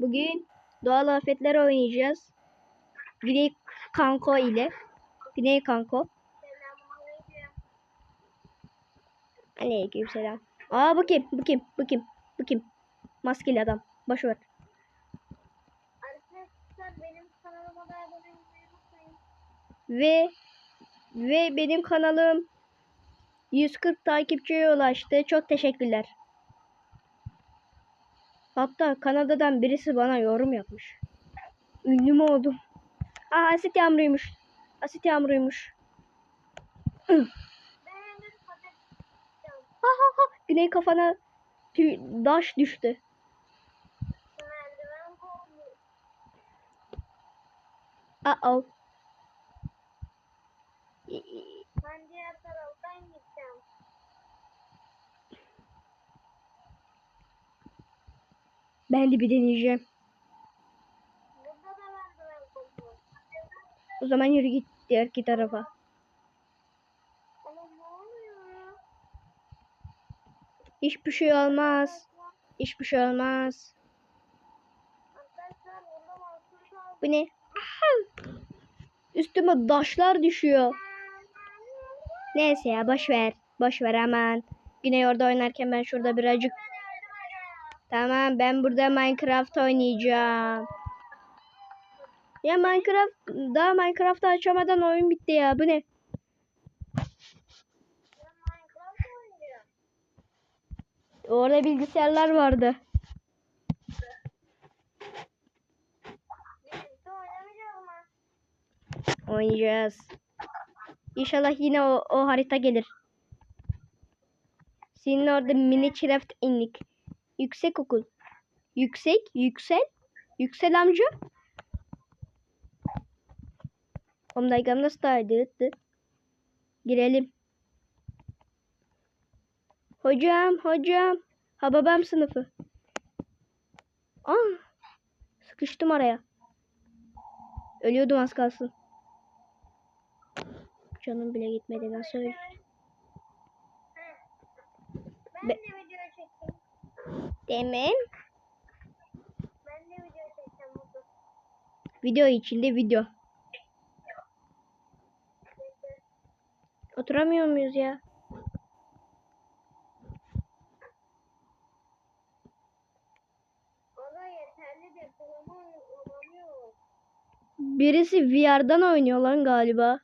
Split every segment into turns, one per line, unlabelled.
Bugün doğal afetler oynayacağız. Güney Kanko ile. Güney Kanko. Aleyküm selam. Aa bu kim? Bu kim? Bu kim? Bu kim? Maskeli adam.
Olmayı unutmayın.
Ve ve benim kanalım 140 takipçiye ulaştı. Çok teşekkürler. Hatta Kanada'dan birisi bana yorum yapmış. Ünlü mü oldum? Aa asit yağmuruymuş. Asit yağmuruymuş. Ha ha ha. Güney kafana daş düştü. Aa oh.
Ben diğer taraftan gideceğim.
Ben de bir deneyeceğim. O zaman yürü git diğer iki tarafa. Hiçbir şey olmaz. Hiçbir şey olmaz. Bu ne? Aha! Üstüme taşlar düşüyor. Neyse ya boş ver. Boş ver aman. Güney orada oynarken ben şurada birazcık. Tamam ben burada Minecraft oynayacağım. Ya Minecraft daha Minecraft'ı açamadan oyun bitti ya. Bu ne? Orada bilgisayarlar vardı. Oynayacağız. İnşallah yine o, o harita gelir. Senin orada Minecraft inlik. Yüksek okul. Yüksek, yüksel. Yüksel amca. Omdaygam nasıl daydı? Girelim. Hocam, hocam. Ha babam sınıfı. Aa, sıkıştım araya. Ölüyordum az kalsın. Canım bile gitmedi nasıl öyle?
Ben
Be-. Demem.
Ben de video çekeceğim.
Video içinde video. Oturamıyor muyuz ya? Birisi VR'dan oynuyor lan galiba.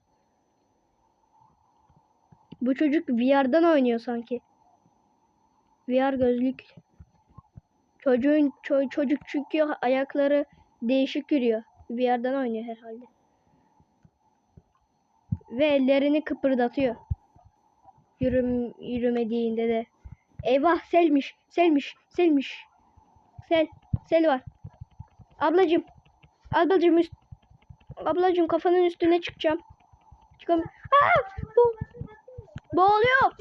Bu çocuk VR'dan oynuyor sanki. VR gözlük. Çocuğun ço- çocuk çünkü ayakları değişik yürüyor. VR'dan oynuyor herhalde. Ve ellerini kıpırdatıyor. Yürüm, yürümediğinde de. Eyvah selmiş, selmiş, selmiş. Sel, sel var. Ablacım, ablacım üst, ablacım kafanın üstüne çıkacağım. Çıkam. Aa, bu, boğuluyor.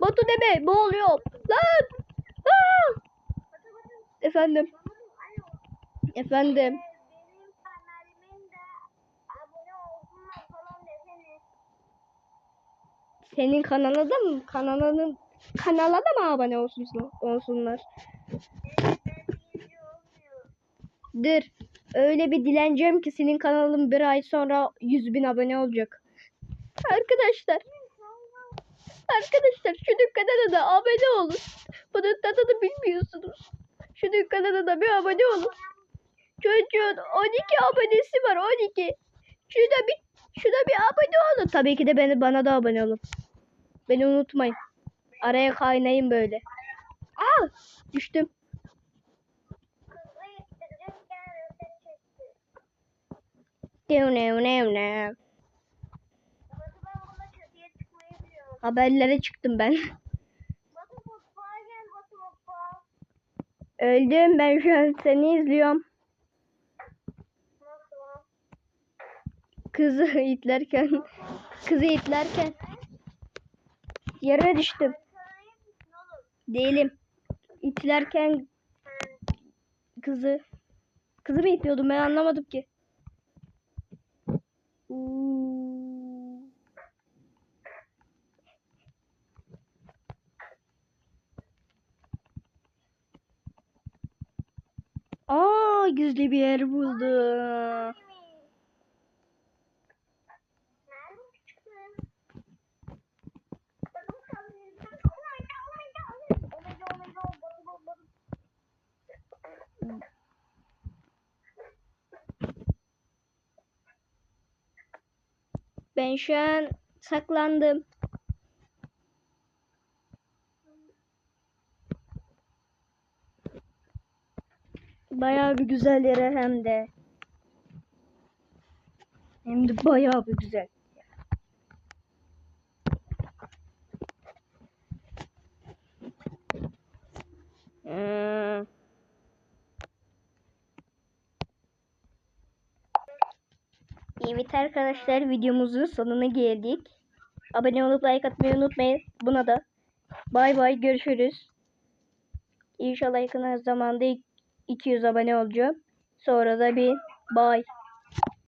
Batu deme, boğuluyor. Lan. Efendim, efendim.
Da.
Senin kanala da mı? Kanalının kanala da mı abone olsunlar? olsunlar? Dur. Öyle bir dileneceğim ki senin kanalın bir ay sonra 100 bin abone olacak. Arkadaşlar. Arkadaşlar şu dükkana da abone olun. Bunun tadını bilmiyorsunuz. Şu dükkana da bir abone olun. Çocuğun 12 abonesi var 12. Şuna bir şuna bir abone olun. Tabii ki de beni bana da abone olun. Beni unutmayın. Araya kaynayın böyle. Aa! Düştüm.
Kızı yetiştirecekken resim çekti.
Nev nev nev nev.
Batu ben buna çatıya çıkmayı biliyorum.
Haberlere çıktım ben.
Batu mutfağa gel Batu mutfağa.
Öldüm ben şu an seni izliyorum. Kızı itlerken kızı itlerken yere düştüm. Değilim. İtlerken kızı kızı mı itiyordum ben anlamadım ki. Uuu. Aa Aa gizli bir yer buldum.
Nerede çıktı? Bakın kaldırdım. Oh my god, oh my god. Oh my god, oh my god. Bakın, bakın, bakın.
Ben şu an saklandım. Bayağı bir güzel yere hem de. Hem de bayağı bir güzel. Hmm. Evet arkadaşlar videomuzun sonuna geldik. Abone olup like atmayı unutmayın. Buna da. Bay bay görüşürüz. İnşallah yakın zamanda 200 abone olacağım. Sonra da bir bay.